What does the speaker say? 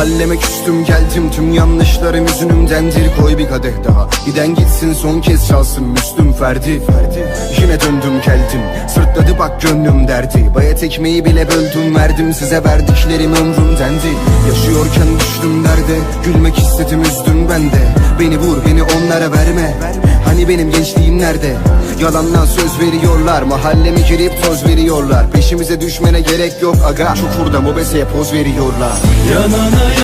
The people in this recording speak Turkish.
Mahalleme küstüm geldim. Tüm yanlışlarım yüzünümdendir koy bir kadeh daha. Giden gitsin son kez çalsın Müslüm Ferdi. Yine döndüm geldim. Sırtladı bak gönlüm derdi. Bayat ekmeği bile böldüm verdim size verdiklerim ömrümdendi. Yaşıyorken düştüm derde gülmek istedim üzdün bende Beni vur beni onlara verme. Hani benim gençliğim nerede? Yalandan söz veriyorlar Mahalleme girip toz veriyorlar Peşimize düşmene gerek yok aga. Çukurda mobeseye poz veriyorlar. Yanana